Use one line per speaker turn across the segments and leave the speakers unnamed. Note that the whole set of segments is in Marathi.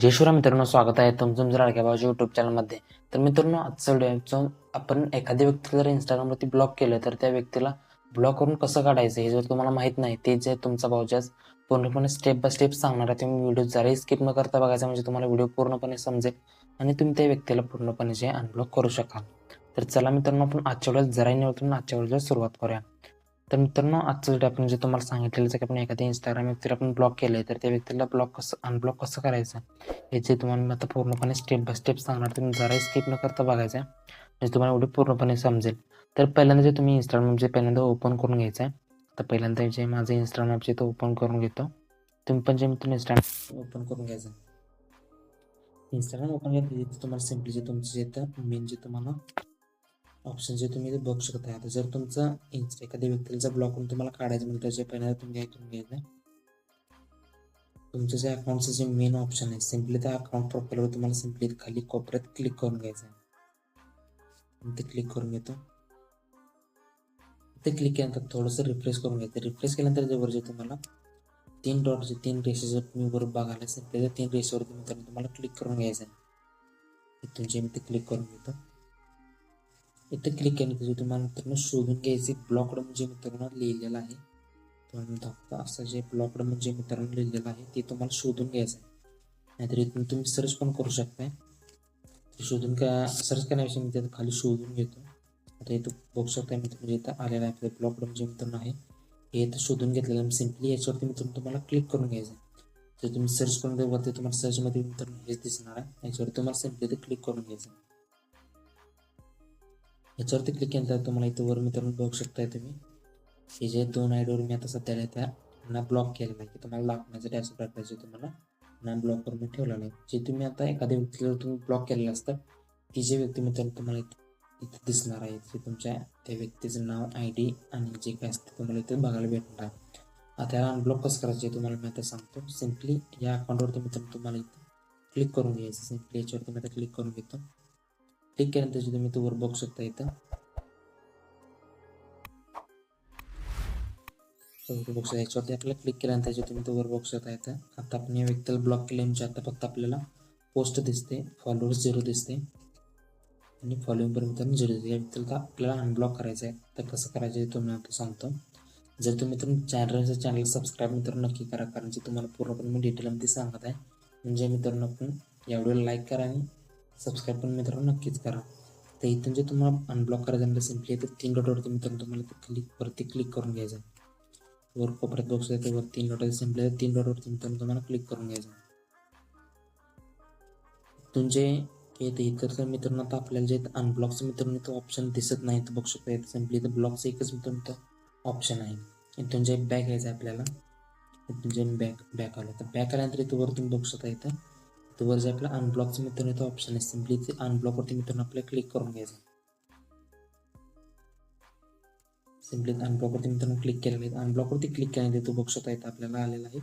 जय मित्रांनो स्वागत आहे तुमचं तुमच्या लाडक्या भावाच्या युट्यूब चॅनलमध्ये तर मित्रांनो आजचं व्हिडिओचं आपण एखाद्या व्यक्तीला जर इंस्टाग्रामवरती ब्लॉक केलं तर त्या व्यक्तीला ब्लॉक करून कसं काढायचं हे जर तुम्हाला माहीत नाही ते जे तुमचा भाऊच्याच पूर्णपणे स्टेप बाय स्टेप सांगणार आहे तुम्ही व्हिडिओ जराही स्किप न करता बघायचा म्हणजे तुम्हाला व्हिडिओ पूर्णपणे समजेल आणि तुम्ही त्या व्यक्तीला पूर्णपणे जे अनब्लॉक करू शकाल. तर चला मित्रांनो आपण आजच्या वेळेस जराही निवडून आजच्या वेळेला सुरुवात करूया. तर मित्रांनो आजचं व्हिडिओ आपण जे तुम्हाला सांगितलेलं की आपण एखाद्या इंस्टाग्राम व्यक्तीला आपण ब्लॉक केलं आहे तर त्या व्यक्तीला ब्लॉक कसं अनब्लॉक कसं करायचं? हे जे तुम्हाला मी आता पूर्णपणे स्टेप बाय स्टेप सांगणार. तुम्ही जराही स्किप न करता बघायचं आहे म्हणजे तुम्हाला व्हिडिओ पूर्णपणे समजेल. तर पहिल्यांदा जे तुम्ही इंस्टाग्राम जे म्हणजे पहिल्यांदा ओपन करून घ्यायचं आहे तर पहिल्यांदा जे माझं इंस्टाग्राम ॲपचे तो ओपन करून घेतो. तुम्ही पण जे मित्रांनो इंस्टाग्राम ओपन करून घ्यायचं इंस्टाग्राम ओपन केलं तुम्हाला सिम्पली जे तुमचं जे मेन जे तुम्हाला ऑप्शन जे तुम्ही बघू शकता. आता जर तुमचा इंच एखाद्या व्यक्तीला जर ब्लॉक करून तुम्हाला काढायचं म्हणजे त्याच्या पहिल्यांदा तुम्ही काय करून घ्यायचं आहे? तुमचं जे अकाउंटचं जे मेन ऑप्शन आहे सिम्पली त्या अकाउंट प्रोफाईलवर तुम्हाला सिम्पली खाली कोपऱ्यात क्लिक करून घ्यायचं आहे. ते क्लिक करून घेतो. ते क्लिक केल्यानंतर थोडंसं रिफ्रेश करून घ्यायचं रिफ्रेश केल्यानंतर जे वर जे तुम्हाला तीन डॉटचे तीन रेषे जर तुम्ही वर बघायला सिम्पली त्या तीन रेषेवरती तुम्ही तुम्हाला क्लिक करून घ्यायचं आहे. तुमचे मी ते क्लिक करून घेतो. इथं क्लिक केल्यानंतर तुम्हाला मित्रांनो शोधून घ्यायचे ब्लॉकड म्हणजे मित्रांनो लिहिलेलं आहे. तुम्हाला दाखवता असं जे ब्लॉकड म्हणजे मित्रांनो लिहिलेलं आहे ते तुम्हाला शोधून घ्यायचं आहे. नाहीतर इथून तुम्ही सर्च पण करू शकताय. शोधून का सर्च करण्याविषयी मी त्यात खाली शोधून घेतो. आता इथं बघू शकता मित्रांनो इथं आलेलं आहे आपलं ब्लॉकड म्हणजे मित्रांनो आहे हे इथं शोधून घेतलेलं आहे. सिम्पली याच्यावरती मित्रांनो तुम्हाला क्लिक करून घ्यायचं आहे. तर तुम्ही सर्च करून देऊ वरती तुम्हाला सर्चमध्ये मित्रांनो हेच दिसणार आहे. याच्यावर तुम्हाला सिम्पली इथं क्लिक करून घ्यायचं आहे. याच्यावरती क्लिक केल्यानंतर तुम्हाला इथं वर मित्रांनो बघू शकताय तुम्ही. हे जे दोन आयडीवर मी आता सध्याला त्या ना ब्लॉक केलेला आहे की तुम्हाला दाखवण्यासाठी असं प्रकारचे तुम्हाला ना ब्लॉक करून मी ठेवलेलं आहे. जे तुम्ही आता एखाद्या व्यक्तीला तुम्ही ब्लॉक केलेलं असतं ती जे व्यक्ती मित्रांनो तुम्हाला इथं दिसणार आहे ते तुमच्या त्या व्यक्तीचं नाव आय डी आणि जे काय असते तुम्हाला इथे बघायला भेटणार आहे. आता याला अनब्लॉक कसं करायचं तुम्हाला मी आता सांगतो. सिम्पली या अकाउंटवरती मित्रांनो तुम्हाला इथं क्लिक करून घ्यायचं सिम्पली याच्यावरती मी आता क्लिक करून घेतो. क्लिक केल्यानंतर तुम्ही तो वर बघू शकता इथं. बघू शकता. याच्यावरती आपल्याला क्लिक केल्यानंतर तुम्ही तो वर बघू शकता इथं. आता आपण या व्यक्तीला ब्लॉक केले म्हणजे आता फक्त आपल्याला पोस्ट दिसते फॉलोअर्स झिरो दिसते. आणि फॉलोइंग पण झिरो दिसते. या व्यक्तीला आपल्याला अनब्लॉक करायचं आहे. तर कसं करायचं आहे तुम्ही आता सांगतो. जर तुम्ही मित्रांनो चॅनलचं चॅनल सबस्क्राईब मित्रांनो नक्की करा. कारण जे तुम्हाला पूर्णपणे मी डिटेलमध्ये सांगत आहे. म्हणजे मित्रांनो आपण या व्हिडिओला लाईक करा आणि सबस्क्राईब पण मित्रांनो नक्कीच करा. तर इथून जे तुम्हाला अनब्लॉक करायचं म्हणजे सिम्पली इथं तीन डॉटवरती मित्रांनो तुम्हाला ते क्लिक वरती क्लिक करून घ्यायचं वर कोपऱ्यात बॉक्स आहे वर तीन डॉट सिम्पली तीन डॉटवरती मित्रांनो तुम्हाला क्लिक करून घ्यायचं तुमचे जे येते इतर तर मित्रांनो आता आपल्याला जे अनब्लॉकचं मित्रांनो तो ऑप्शन दिसत नाही तर बघू शकता येतं सिम्पली तर ब्लॉकचं एकच मित्रांनो ऑप्शन आहे. इथून जे बॅक यायचं आहे आपल्याला इथून जे बॅक बॅक आलं. तर बॅक आल्यानंतर इथं वर तुम्ही बघू शकता इथं तर वर जे आपलं अनब्लॉकचं मित्रांनो तो ऑप्शन आहे. सिम्पली ते अनब्लॉकवरती मित्रांनो आपल्याला क्लिक करून घ्यायचं. सिम्पली अनब्लॉकवरती मित्रांनो क्लिक केलेलं आहे. अनब्लॉकवरती क्लिक केल्यानंतर तो बघू शकता इथं आपल्याला आलेला आहे.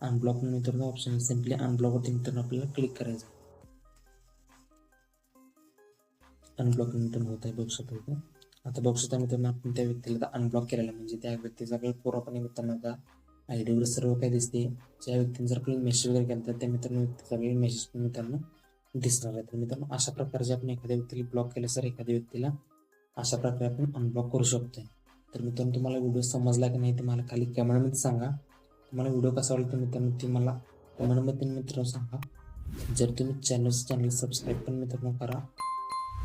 अनब्लॉक मित्रांनो ऑप्शन आहे. सिम्पली अनब्लॉकवरती मित्रांनो आपल्याला क्लिक करायचं अनब्लॉक मित्रांनो होत आहे बघू शकता इथं. आता बघू शकता मित्रांनो आपण त्या व्यक्तीला अनब्लॉक केलेलं म्हणजे त्या व्यक्तीचा काही पूर्णपणे मित्रांनो आता. आय डीवर सर्व काही दिसते. ज्या व्यक्तीने जर आपल्याला मेसेज वगैरे केला तर त्या मित्रांनो सगळे मेसेज पण मित्रांनो दिसणार आहे तर मित्रांनो अशा प्रकारचे आपण एखाद्या व्यक्तीला ब्लॉक केलं सर एखाद्या व्यक्तीला अशा प्रकारे आपण अनब्लॉक करू शकतोय. तर मित्रांनो तुम्हाला व्हिडिओ समजला की नाही ते मला खाली कमेंटमध्ये सांगा. तुम्हाला व्हिडिओ कसा वाटला तर मित्रांनो ते मला कमेंटमध्ये मित्रांनो सांगा. जर तुम्ही चॅनलचं चॅनल सबस्क्राईब पण मित्रांनो करा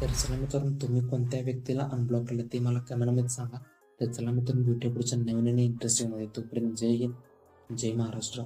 तर चला मित्रांनो तुम्ही कोणत्या व्यक्तीला अनब्लॉक केलं ते मला कमेंटमध्ये सांगा. तर चला मित्रांनो भेटूया पुढच्या नवीन आणि इंटरेस्टिंगमध्ये तोपर्यंत जय हिंद जय महाराष्ट्र.